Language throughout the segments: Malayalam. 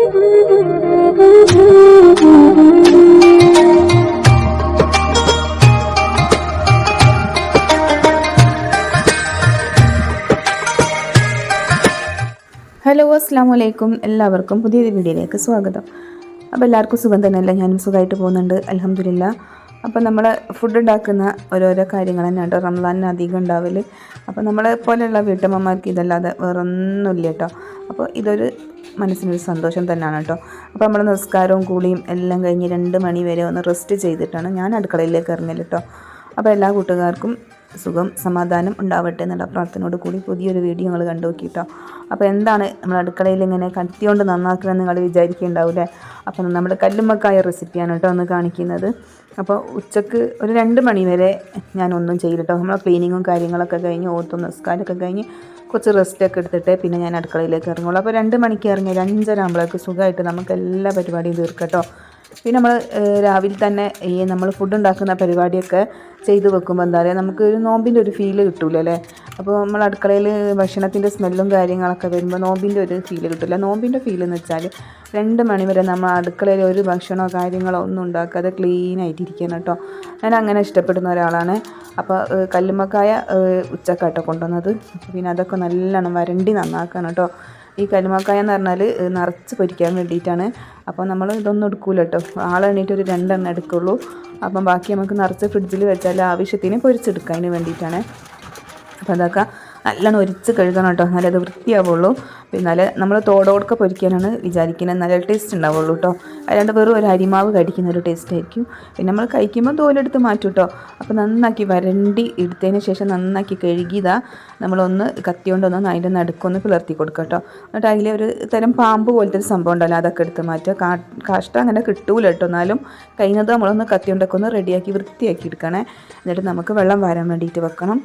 ഹലോ അസ്സാം വലൈക്കും എല്ലാവർക്കും പുതിയൊരു വീഡിയോയിലേക്ക് സ്വാഗതം. അപ്പോൾ എല്ലാവർക്കും സുഖം തന്നെയല്ല? ഞാനും സുഖമായിട്ട് പോകുന്നുണ്ട്. അലഹമില്ല അപ്പോൾ നമ്മൾ ഫുഡ് ഉണ്ടാക്കുന്ന ഓരോരോ കാര്യങ്ങൾ തന്നെ കേട്ടോ റംസാനിന് അധികം ഉണ്ടാവൽ അപ്പോൾ നമ്മളെ പോലെയുള്ള വീട്ടമ്മമാർക്ക് ഇതല്ലാതെ വേറൊന്നുമില്ല കേട്ടോ. അപ്പോൾ ഇതൊരു മനസ്സിനൊരു സന്തോഷം തന്നെയാണ് കേട്ടോ. അപ്പോൾ നമ്മൾ നിസ്കാരവും കൂളിയും എല്ലാം കഴിഞ്ഞ് രണ്ട് മണി വരെ ഒന്ന് റെസ്റ്റ് ചെയ്തിട്ടാണ് ഞാൻ അടുക്കളയിലേക്ക് ഇറങ്ങൽ കേട്ടോ. അപ്പോൾ എല്ലാ കൂട്ടുകാർക്കും സുഖം സമാധാനം ഉണ്ടാവട്ടെ എന്നുള്ള പ്രാർത്ഥനയോട് കൂടി പുതിയൊരു വീഡിയോ നിങ്ങൾ കണ്ടു നോക്കിട്ടോ. അപ്പോൾ എന്താണ് നമ്മൾ അടുക്കളയിൽ ഇങ്ങനെ കത്തിയോണ്ട് നന്നാക്കണമെന്ന് നിങ്ങൾ വിചാരിക്കുന്നുണ്ടാവില്ലേ അപ്പോൾ നമ്മുടെ കല്ലുമ്മക്കായ റെസിപ്പിയാണ് കേട്ടോ ഒന്ന് കാണിക്കുന്നത്. അപ്പോൾ ഉച്ചയ്ക്ക് ഒരു രണ്ട് മണി വരെ ഞാനൊന്നും ചെയ്യില്ല കേട്ടോ. നമ്മളെ ക്ലീനിങ്ങും കാര്യങ്ങളൊക്കെ കഴിഞ്ഞ് ഓത്തും നിസ്കാരമൊക്കെ കഴിഞ്ഞ് കുറച്ച് റെസ്റ്റൊക്കെ എടുത്തിട്ട് പിന്നെ ഞാൻ അടുക്കളയിലേക്ക് ഇറങ്ങുള്ളൂ. അപ്പോൾ രണ്ട് മണിക്ക് ഇറങ്ങി ഒരു അഞ്ചര ആകുമ്പോഴേക്ക് സുഖമായിട്ട് നമുക്ക് എല്ലാ പരിപാടിയും തീർക്കട്ടോ പിന്നെ നമ്മൾ രാവിലെ തന്നെ ഈ നമ്മൾ ഫുഡ് ഉണ്ടാക്കുന്ന പരിപാടിയൊക്കെ ചെയ്തു വെക്കുമ്പോൾ എന്താ പറയുക നമുക്ക് ഒരു നോമ്പിന്റെ ഒരു ഫീൽ കിട്ടൂല അല്ലേ? അപ്പോൾ നമ്മൾ അടുക്കളയിൽ ഭക്ഷണത്തിന്റെ സ്മെല്ലും കാര്യങ്ങളൊക്കെ വരുമ്പോൾ നോമ്പിന്റെ ഒരു ഫീൽ കിട്ടില്ല നോമ്പിന്റെ ഫീൽ എന്ന് വെച്ചാൽ രണ്ട് മണി വരെ നമ്മൾ അടുക്കളയിൽ ഒരു ഭക്ഷണമോ കാര്യങ്ങളോ ഒന്നും ഉണ്ടാക്കാതെ ക്ലീൻ ആയിട്ടിരിക്കണം കേട്ടോ. ഞാൻ അങ്ങനെ ഇഷ്ടപ്പെടുന്ന ഒരാളാണ്. അപ്പോൾ കല്ലുമ്മക്കായ ഉച്ചക്കാട്ടോ കൊണ്ടുവന്നത്. പിന്നെ അതൊക്കെ നല്ലോണം വരണ്ടി നന്നാക്കണം കേട്ടോ. ഈ കരിമാക്കായ എന്ന് പറഞ്ഞാൽ നിറച്ച് പൊരിക്കാൻ വേണ്ടിയിട്ടാണ്. അപ്പോൾ നമ്മൾ ഇതൊന്നും എടുക്കൂല കേട്ടോ ആളെണ്ണീട്ട് ഒരു രണ്ടെണ്ണം എടുക്കുള്ളൂ. അപ്പം ബാക്കി നമുക്ക് നിറച്ച് ഫ്രിഡ്ജിൽ വെച്ചാൽ ആവശ്യത്തിന് പൊരിച്ചെടുക്കാൻ വേണ്ടിയിട്ടാണ്. അപ്പോൾ അതൊക്കെ. നല്ലോണം ഒരിച്ച് കഴുകണം കേട്ടോ. എന്നാലേ അത് വൃത്തിയാവുള്ളൂ. പിന്നാലെ നമ്മൾ തോടോടൊക്കെ പൊരിക്കാനാണ് വിചാരിക്കുന്നത്. നല്ല ടേസ്റ്റ് ഉണ്ടാവുള്ളൂ കേട്ടോ. അല്ലാണ്ട് വെറും ഒരു അരിമാവ് കടിക്കുന്ന ഒരു ടേസ്റ്റ് ആയിരിക്കും. പിന്നെ നമ്മൾ കഴിക്കുമ്പോൾ തോലെടുത്ത് മാറ്റും കേട്ടോ. അപ്പോൾ നന്നാക്കി വരണ്ടി എടുത്തതിന് ശേഷം നന്നാക്കി കഴുകിയതാ നമ്മളൊന്ന് കത്തി കൊണ്ടൊന്ന് അതിന്റെ നടുക്കൊന്ന് പിളർത്തി കൊടുക്കുക കേട്ടോ. എന്നിട്ട് അതിൽ ഒരു തരം പാമ്പ് പോലത്തെ ഒരു സംഭവം ഉണ്ടല്ലോ അതൊക്കെ എടുത്ത് മാറ്റുക. കാ കാഷ്ടം അങ്ങനെ കിട്ടൂല കേട്ടോ. എന്നാലും കഴിഞ്ഞത് നമ്മളൊന്ന് കത്തി കൊണ്ടൊക്കെ ഒന്ന് റെഡിയാക്കി വൃത്തിയാക്കി എടുക്കണേ. എന്നിട്ട് നമുക്ക് വെള്ളം വരാൻ വേണ്ടിയിട്ട് വെക്കണം.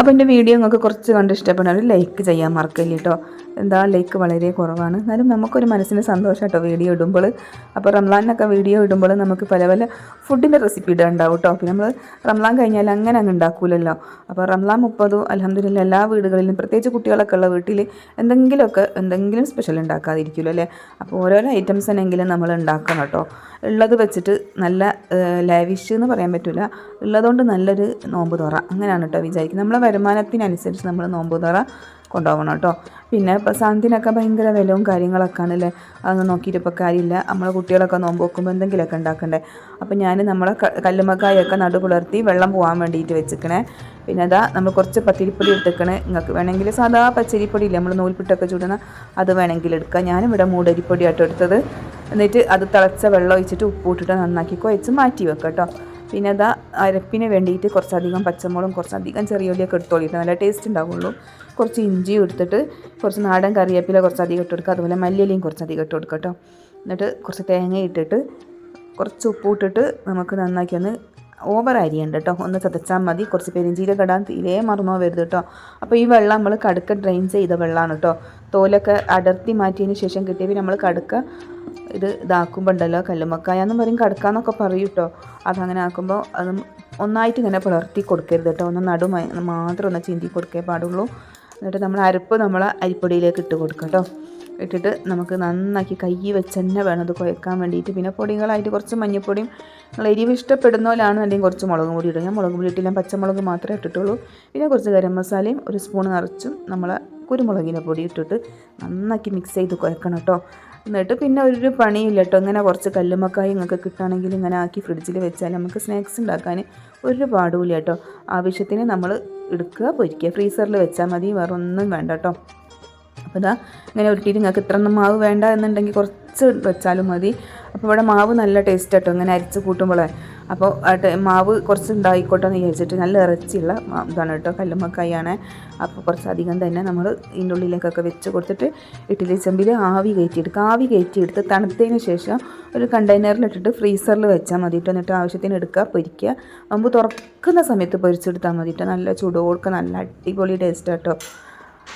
അപ്പോൾ എന്റെ വീഡിയോ നിങ്ങൾക്ക് കുറച്ച് കണ്ട് ഇഷ്ടപ്പെടുന്നവർ ലൈക്ക് ചെയ്യാൻ മറക്കില്ല കേട്ടോ എന്താ ലൈക്ക് വളരെ കുറവാണ്. എന്നാലും നമുക്കൊരു മനസ്സിന് സന്തോഷം കേട്ടോ വീഡിയോ ഇടുമ്പോൾ. അപ്പോൾ റംലാനൊക്കെ വീഡിയോ ഇടുമ്പോൾ നമുക്ക് പല പല ഫുഡിന്റെ റെസിപ്പി ഇടാണ്ടാവും കേട്ടോ പിന്നെ നമ്മൾ റംലാൻ കഴിഞ്ഞാൽ അങ്ങനെ അങ്ങ് ഉണ്ടാക്കൂലല്ലോ. അപ്പോൾ റംലാൻ മുപ്പതും അലഹമ്മദില്ല എല്ലാ വീടുകളിലും പ്രത്യേകിച്ച് കുട്ടികളൊക്കെ ഉള്ള വീട്ടിൽ എന്തെങ്കിലുമൊക്കെ എന്തെങ്കിലും സ്പെഷ്യൽ ഉണ്ടാക്കാതിരിക്കുമല്ലോ അല്ലേ? അപ്പോൾ ഓരോരോ ഐറ്റംസ് തന്നെങ്കിലും നമ്മൾ ഉണ്ടാക്കണം കേട്ടോ ഉള്ളത് വെച്ചിട്ട് നല്ല ലാവിഷ് എന്ന് പറയാൻ പറ്റില്ല ഉള്ളതുകൊണ്ട് നല്ലൊരു നോമ്പ് തുറ അങ്ങനെയാണ് കേട്ടോ വിചാരിക്കുന്നത്. നമ്മളെ വരുമാനത്തിനനുസരിച്ച് നമ്മൾ നോമ്പ് തുറ കൊണ്ടുപോകണം കേട്ടോ. പിന്നെ ഇപ്പോൾ സാന്തിനൊക്കെ ഭയങ്കര വിലവും കാര്യങ്ങളൊക്കെ ആണല്ലേ അതൊന്നും നോക്കിയിട്ട് ഇപ്പോൾ കാര്യമില്ല. നമ്മളെ കുട്ടികളൊക്കെ നോമ്പ് വെക്കുമ്പോൾ എന്തെങ്കിലുമൊക്കെ ഉണ്ടാക്കണ്ടേ? അപ്പോൾ ഞാൻ നമ്മളെ കല്ലുമ്മക്കായൊക്കെ നടുപുലർത്തി വെള്ളം പോകാൻ വേണ്ടിയിട്ട് വെച്ചിക്കണേ. പിന്നെ അതാ നമ്മൾ കുറച്ച് പത്തിരിപ്പൊടി എടുത്തേക്കണേ. നിങ്ങൾക്ക് വേണമെങ്കിൽ സാധാ പച്ചരിപ്പൊടി ഇല്ലേ നമ്മൾ നൂൽപ്പിട്ടൊക്കെ ചൂടുന്ന അത് വേണമെങ്കിൽ എടുക്കാം. ഞാനിവിടെ മൂടരിപ്പൊടി ആട്ടോ എടുത്തത്. എന്നിട്ട് അത് തിളച്ച വെള്ളം ഒഴിച്ചിട്ട് ഉപ്പ് ഇട്ടിട്ട് നന്നാക്കി കുഴച്ച് മാറ്റി വെക്കാം കേട്ടോ. പിന്നെ അതാ അരപ്പിന് വേണ്ടിയിട്ട് കുറച്ചധികം പച്ചമുളകും കുറച്ചധികം ചെറിയ ഉള്ളിയൊക്കെ എടുത്തോളിട്ട് നല്ല ടേസ്റ്റ് ഉണ്ടാവുള്ളൂ. കുറച്ച് ഇഞ്ചിയും എടുത്തിട്ട് കുറച്ച് നാടൻ കറിവേപ്പില കുറച്ചധികം ഇട്ട് കൊടുക്കുക. അതുപോലെ മല്ലിയിലയും കുറച്ചധികം ഇട്ട് കൊടുക്കുക കേട്ടോ. എന്നിട്ട് കുറച്ച് തേങ്ങ ഇട്ടിട്ട് കുറച്ച് ഉപ്പ് ഇട്ടിട്ട് നമുക്ക് നന്നാക്കി ഒന്ന് ഓവർ അരിയുണ്ട് കേട്ടോ. ഒന്ന് ചതച്ചാൽ മതി. കുറച്ച് പെരിഞ്ചീരകം ഇടാൻ തീരെ മറന്നോ വരുത് കേട്ടോ. അപ്പോൾ ഈ വെള്ളം നമ്മൾ കടുക്ക ഡ്രെയിൻ ചെയ്ത വെള്ളമാണ് കേട്ടോ. തോലൊക്കെ അടർത്തി മാറ്റിയതിന് ശേഷം കിട്ടിയപ്പോൾ നമ്മൾ കടുക്ക ഇത് ഇതാക്കുമ്പോൾ ഉണ്ടല്ലോ കല്ലുമക്കായ എന്ന് പറയും കടക്കാന്നൊക്കെ പറയും കേട്ടോ അതങ്ങനെ ആക്കുമ്പോൾ അത് ഒന്നായിട്ട് ഇങ്ങനെ പിളർത്തി കൊടുക്കരുത് കേട്ടോ ഒന്ന് നടു മാത്രം ഒന്ന് ചിന്തി കൊടുക്കേ പാടുള്ളൂ. എന്നിട്ട് നമ്മൾ അരപ്പ് നമ്മൾ അരിപ്പൊടിയിലേക്ക് ഇട്ട് കൊടുക്കുക കേട്ടോ ഇട്ടിട്ട് നമുക്ക് നന്നാക്കി കൈ വെച്ച് തന്നെ വേണം അത് കുഴക്കാൻ വേണ്ടിയിട്ട്. പിന്നെ പൊടികളായിട്ട് കുറച്ച് മഞ്ഞൾപ്പൊടിയും നിങ്ങൾ എരിവ് ഇഷ്ടപ്പെടുന്നവരാണ് അല്ലെങ്കിൽ കുറച്ച് മുളകും പൊടി ഇടും. ഞാൻ മുളക് പൊടി ഇട്ടില്ല പച്ചമുളക് മാത്രമേ ഇട്ടിട്ടുള്ളൂ. പിന്നെ കുറച്ച് ഗരം മസാലയും ഒരു സ്പൂൺ നിറച്ചും നമ്മൾ കുരുമുളകിന്റെ പൊടി ഇട്ടിട്ട് നന്നാക്കി മിക്സ് ചെയ്ത് കുഴക്കണം കേട്ടോ എന്നിട്ട് പിന്നെ ഒരു പണിയില്ല കേട്ടോ ഇങ്ങനെ കുറച്ച് കല്ലുമക്കായി നിങ്ങൾക്ക് കിട്ടുകയാണെങ്കിൽ ഇങ്ങനെ ആക്കി ഫ്രിഡ്ജിൽ വെച്ചാൽ നമുക്ക് സ്നാക്സ് ഉണ്ടാക്കാൻ ഒരു പാടുമില്ല കേട്ടോ ആവശ്യത്തിന് നമ്മൾ എടുക്കുക പൊരിക്കുക ഫ്രീസറിൽ വെച്ചാൽ മതി. വേറെ ഒന്നും വേണ്ട കേട്ടോ അപ്പോൾ ഇതാ ഇങ്ങനെ ഉരുട്ടിയിട്ട് നിങ്ങൾക്ക് ഇത്രൊന്നും മാവ് വേണ്ട എന്നുണ്ടെങ്കിൽ കുറച്ച് വെച്ചാലും മതി. അപ്പോൾ ഇവിടെ മാവ് നല്ല ടേസ്റ്റ് കേട്ടോ ഇങ്ങനെ അരിച്ച് കൂട്ടുമ്പോഴേ അപ്പോൾ മാവ് കുറച്ച് ഉണ്ടായിക്കോട്ടെ എന്ന് വിചാരിച്ചിട്ട് നല്ല ഇറച്ചിയുള്ള ഇതാണ് കേട്ടോ. കല്ലുമ്മക്കായാണ്. അപ്പോൾ കുറച്ചധികം തന്നെ നമ്മൾ ഇതിന്റെ ഉള്ളിലേക്കൊക്കെ വെച്ച് കൊടുത്തിട്ട് ഇഡ്ഡലി ചെമ്പിൽ ആവി കയറ്റിയെടുക്കുക. ആവി കയറ്റിയെടുത്ത് തണുത്തതിന് ശേഷം ഒരു കണ്ടെയ്നറിലിട്ടിട്ട് ഫ്രീസറിൽ വെച്ചാൽ മതി കേട്ടോ. എന്നിട്ട് ആവശ്യത്തിന് എടുക്കുക പൊരിക്കുക. മുമ്പ് തുറക്കുന്ന സമയത്ത് പൊരിച്ചെടുത്താൽ മതി കേട്ടോ. നല്ല ചൂടോടുക്ക നല്ല അടിപൊളി ടേസ്റ്റ് കേട്ടോ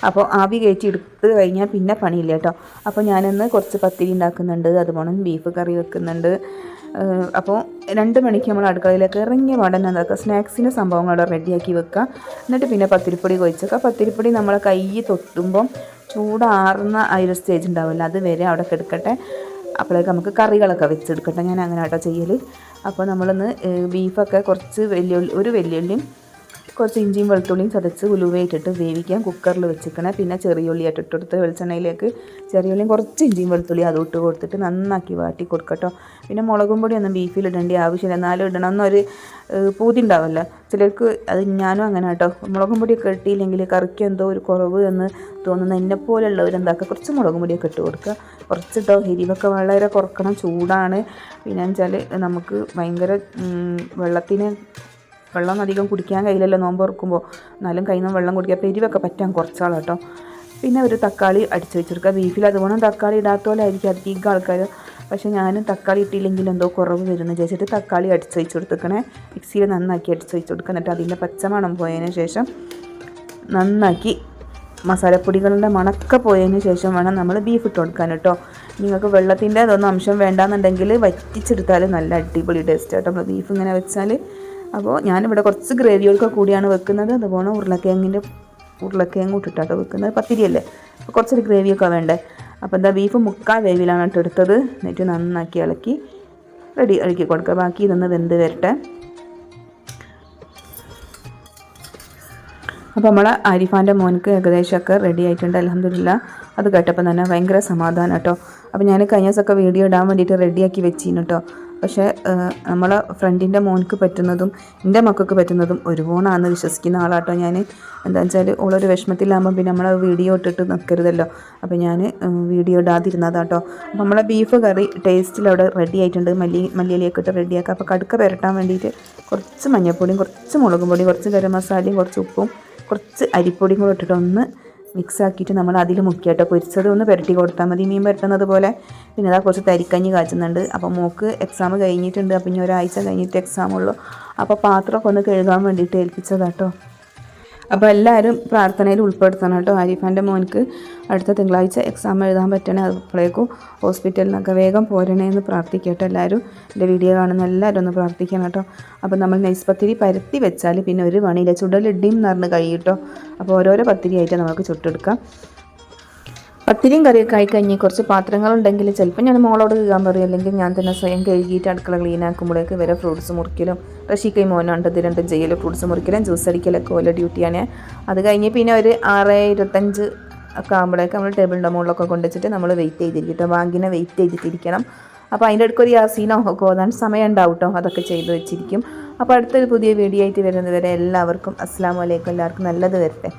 അപ്പോൾ ആവി കയറ്റി എടുത്ത് കഴിഞ്ഞാൽ പിന്നെ പണിയില്ല കേട്ടോ. അപ്പോൾ ഞാനിന്ന് കുറച്ച് പത്തിരി ഉണ്ടാക്കുന്നുണ്ട് അതുപോലെ ബീഫ് കറി വെക്കുന്നുണ്ട്. അപ്പോൾ രണ്ട് മണിക്ക് നമ്മൾ അടുക്കളയിലേക്ക് ഇറങ്ങിയ പാടന്നെ എന്താക്കുക സ്നാക്സിന്റെ സംഭവങ്ങൾ അവിടെ റെഡിയാക്കി വെക്കുക എന്നിട്ട് പിന്നെ പത്തിരിപ്പൊടി കൊഴിച്ചേക്കുക പത്തിരിപ്പൊടി നമ്മളെ കൈ തൊട്ടുമ്പം ചൂടാറുന്ന ആ ഒരു സ്റ്റേജ് ഉണ്ടാവില്ല അത് വരെ അവിടെ കിടക്കട്ടെ. അപ്പോഴേക്ക് നമുക്ക് കറികളൊക്കെ വെച്ചെടുക്കട്ടെ. ഞാൻ അങ്ങനെ ആട്ടോ ചെയ്യൽ അപ്പോൾ നമ്മളൊന്ന് ബീഫൊക്കെ കുറച്ച് വലിയ ഒരു വെല്ലുള്ളിയും കുറച്ച് ഇഞ്ചിയും വെളുത്തുള്ളിയും ചതച്ച് ഉലുവയിട്ടിട്ട് വേവിക്കാം. കുക്കറിൽ വെച്ചിക്കണേ. പിന്നെ ചെറിയുള്ളി ഇട്ടിട്ട് കൊടുത്ത് വെളിച്ചെണ്ണയിലേക്ക് ചെറിയുള്ളിയും കുറച്ച് ഇഞ്ചിയും വെളുത്തുള്ളിയും അതും ഇട്ട് കൊടുത്തിട്ട് നന്നാക്കി വാട്ടി കൊടുക്കട്ടോ പിന്നെ മുളകും പൊടി ഒന്നും ബീഫിൽ ഇടേണ്ട ആവശ്യമില്ല. എന്നാലും ഇടണം എന്നൊരു പൂതി ഉണ്ടാവല്ലോ. ചിലർക്ക് അത് ഞാനും അങ്ങനെ കേട്ടോ മുളകും പൊടിയൊക്കെ ഇട്ടില്ലെങ്കിൽ കറിക്ക് എന്തോ ഒരു കുറവ് എന്ന് തോന്നുന്ന എന്നെപ്പോലുള്ളവരെന്താക്കുക കുറച്ച് മുളകും പൊടിയൊക്കെ ഇട്ട് കൊടുക്കുക കുറച്ചിട്ടോ എരിവൊക്കെ വളരെ കുറക്കണം. ചൂടാണ്. പിന്നെ വെച്ചാൽ നമുക്ക് ഭയങ്കര വെള്ളത്തിന് വെള്ളം അധികം കുടിക്കാൻ കഴിയില്ലല്ലോ നോമ്പ് തുറക്കുമ്പോൾ എന്നാലും കയ്യിൽ നിന്ന് വെള്ളം കുടിക്കുക. അപ്പോൾ എരിവൊക്കെ പറ്റാൻ കുറച്ചാളാണ് കേട്ടോ പിന്നെ ഒരു തക്കാളി അടിച്ചു വെച്ചെടുക്കുക ബീഫിൽ അതുപോലെ തക്കാളി ഇടാത്ത പോലെ ആയിരിക്കും അധികം ആൾക്കാർ. പക്ഷേ ഞാനും തക്കാളി ഇട്ടില്ലെങ്കിൽ എന്തോ കുറവ് വരുന്നു. വിചാരിച്ചിട്ട് തക്കാളി അടിച്ചു വെച്ച് കൊടുത്തേക്കണേ മിക്സിയിൽ നന്നാക്കി അടിച്ച് വെച്ച് കൊടുക്കുക. എന്നിട്ട് അതിന്റെ പച്ചമണം പോയതിന് ശേഷം നന്നാക്കി മസാലപ്പൊടികളുടെ മണക്ക പോയതിന് ശേഷം വേണം നമ്മൾ ബീഫ് ഇട്ട് കൊടുക്കാൻ കേട്ടോ നിങ്ങൾക്ക് വെള്ളത്തിന്റെ അതൊന്നും അംശം വേണ്ടാന്നുണ്ടെങ്കിൽ വറ്റിച്ചെടുത്താൽ നല്ല അടിപൊളി ടേസ്റ്റ് കേട്ടോ നമ്മൾ ബീഫ് ഇങ്ങനെ വെച്ചാൽ അപ്പോൾ ഞാനിവിടെ കുറച്ച് ഗ്രേവിയൊക്കെ കൂടിയാണ് വെക്കുന്നത്. അതുപോലെ ഉരുളക്കിഴങ്ങിന്റെ ഉരുളക്കിഴങ്ങ് ഇട്ടിട്ടാട്ടോ വെക്കുന്നത്. പത്തിരിയല്ലേ? അപ്പോൾ കുറച്ചൊരു ഗ്രേവിയൊക്കെ വേണ്ടേ? അപ്പോൾ എന്താ ബീഫ് മുക്കാൽ വേവിലാണ് കേട്ടോ എടുത്തത്. എന്നിട്ട് നന്നാക്കി ഇളക്കി റെഡി ഇളക്കി കൊടുക്കുക. ബാക്കി ഇതൊന്ന് വെന്ത് വരട്ടെ. അപ്പോൾ നമ്മളെ ആരിഫാന്റെ മോനക്ക് ഏകദേശമൊക്കെ റെഡി ആയിട്ടുണ്ട്. അലഹമില്ല അത് കേട്ടപ്പോൾ തന്നെ ഭയങ്കര സമാധാനം കേട്ടോ. അപ്പോൾ ഞാൻ കഴിഞ്ഞ ദിവസമൊക്കെ വീഡിയോ ഇടാൻ വേണ്ടിയിട്ട് റെഡിയാക്കി വെച്ചിരുന്നു കേട്ടോ. പക്ഷേ നമ്മളെ ഫ്രണ്ടിന്റെ മോനക്ക് പറ്റുന്നതും എന്റെ മക്കൾക്ക് പറ്റുന്നതും ഒരുപോണാന്ന് വിശ്വസിക്കുന്ന ആളാട്ടോ ഞാൻ എന്താ വെച്ചാൽ ഓളൊരു വിഷമത്തിലാകുമ്പോൾ പിന്നെ നമ്മളെ വീഡിയോ ഇട്ടിട്ട് നിൽക്കരുതല്ലോ അപ്പോൾ ഞാൻ വീഡിയോ ഇടാതിരുന്നതാട്ടോ. അപ്പോൾ നമ്മളെ ബീഫ് കറി ടേസ്റ്റിൽ അവിടെ റെഡി ആയിട്ടുണ്ട്. മല്ലി മല്ലിയിലേക്ക് ഇട്ട് റെഡിയാക്കുക അപ്പോൾ കടുക്ക പുരട്ടാൻ വേണ്ടിയിട്ട് കുറച്ച് മഞ്ഞൾപ്പൊടിയും കുറച്ച് മുളകും പൊടിയും കുറച്ച് ഗരം മസാലയും കുറച്ച് ഉപ്പും കുറച്ച് അരിപ്പൊടിയും കൂടെ ഇട്ടിട്ട് ഒന്ന് മിക്സ് ആക്കിയിട്ട് നമ്മൾ അതിൽ മുക്കിയിട്ട്. പൊരിച്ചത് ഒന്ന് പുരട്ടി കൊടുത്താൽ മതി. മീൻ പുരട്ടുന്നത് പോലെ പിന്നെ അതാ കുറച്ച് തരിക്കഞ്ഞി കാച്ചുന്നുണ്ട്. അപ്പോൾ മോക്ക് എക്സാം കഴിഞ്ഞിട്ടുണ്ട്. അപ്പം ഇനി ഒരാഴ്ച കഴിഞ്ഞിട്ട് എക്സാം ഉള്ളൂ. അപ്പോൾ പാത്രമൊക്കെ ഒന്ന് കഴുകാൻ വേണ്ടിയിട്ട് ഏൽപ്പിച്ചതാട്ടോ. അപ്പോൾ എല്ലാവരും പ്രാർത്ഥനയിൽ ഉൾപ്പെടുത്തണം കേട്ടോ. ആരിഫാന്റെ മോൻക്ക് അടുത്ത തിങ്കളാഴ്ച എക്സാം എഴുതാൻ പറ്റണേ. അപ്പോഴേക്കും ഹോസ്പിറ്റലിൽ നിന്നൊക്കെ വേഗം പോരണേ എന്ന് പ്രാർത്ഥിക്കട്ടെ എല്ലാവരും. എന്റെ വീഡിയോ കാണുന്ന എല്ലാവരും ഒന്ന് പ്രാർത്ഥിക്കണം കേട്ടോ. അപ്പോൾ നമ്മൾ നൈസ് പത്തിരി പരത്തി വെച്ചാൽ പിന്നെ ഒരു പണിയില്ല. ചുടലിടിയും നിറഞ്ഞ് കഴിയും കേട്ടോ. അപ്പോൾ ഓരോരോ പത്തിരി ആയിട്ട് നമുക്ക് ചുട്ടെടുക്കാം. പത്തിരിയും കറിയൊക്കെ ആയി കഴിഞ്ഞ് കുറച്ച് പാത്രങ്ങളുണ്ടെങ്കിൽ ചിലപ്പോൾ ഞാൻ മോളോട് കഴുകാൻ പറയും. അല്ലെങ്കിൽ ഞാൻ തന്നെ സ്വയം കഴുകിയിട്ട് അടുക്കള ക്ലീൻ ആക്കുമ്പോഴേക്ക് വരെ ഫ്രൂട്ട്സ് മുറിക്കലും റഷിക്കൈ മോനുണ്ട് ഇത് രണ്ടും ചെയ്യലും. ഫ്രൂട്ട്സ് മുറിക്കലും ജ്യൂസ് അടിക്കലൊക്കെ ഓല ഡ്യൂട്ടിയാണ് അത് കഴിഞ്ഞ് പിന്നെ ഒരു ആറ് ഇരുപത്തഞ്ച് ഒക്കെ ആകുമ്പോഴേക്ക് നമ്മൾ ടേബിളിന്റെ മുകളിലൊക്കെ കൊണ്ടുവച്ചിട്ട് നമ്മൾ വെയിറ്റ് ചെയ്തിരിക്കട്ടോ ബാങ്കിനെ വെയിറ്റ് ചെയ്തിട്ടിരിക്കണം. അപ്പോൾ അതിന്റെ അടുക്കൊരു യാസീനോ ഒക്കെ സമയം ഉണ്ടാവും കേട്ടോ. അതൊക്കെ ചെയ്തു വെച്ചിരിക്കും. അപ്പോൾ അടുത്തൊരു പുതിയ വീഡിയോ ആയിട്ട് വരുന്നത് വരെ എല്ലാവർക്കും അസ്സാം വലൈക്കും എല്ലാവർക്കും നല്ലത് വരട്ടെ.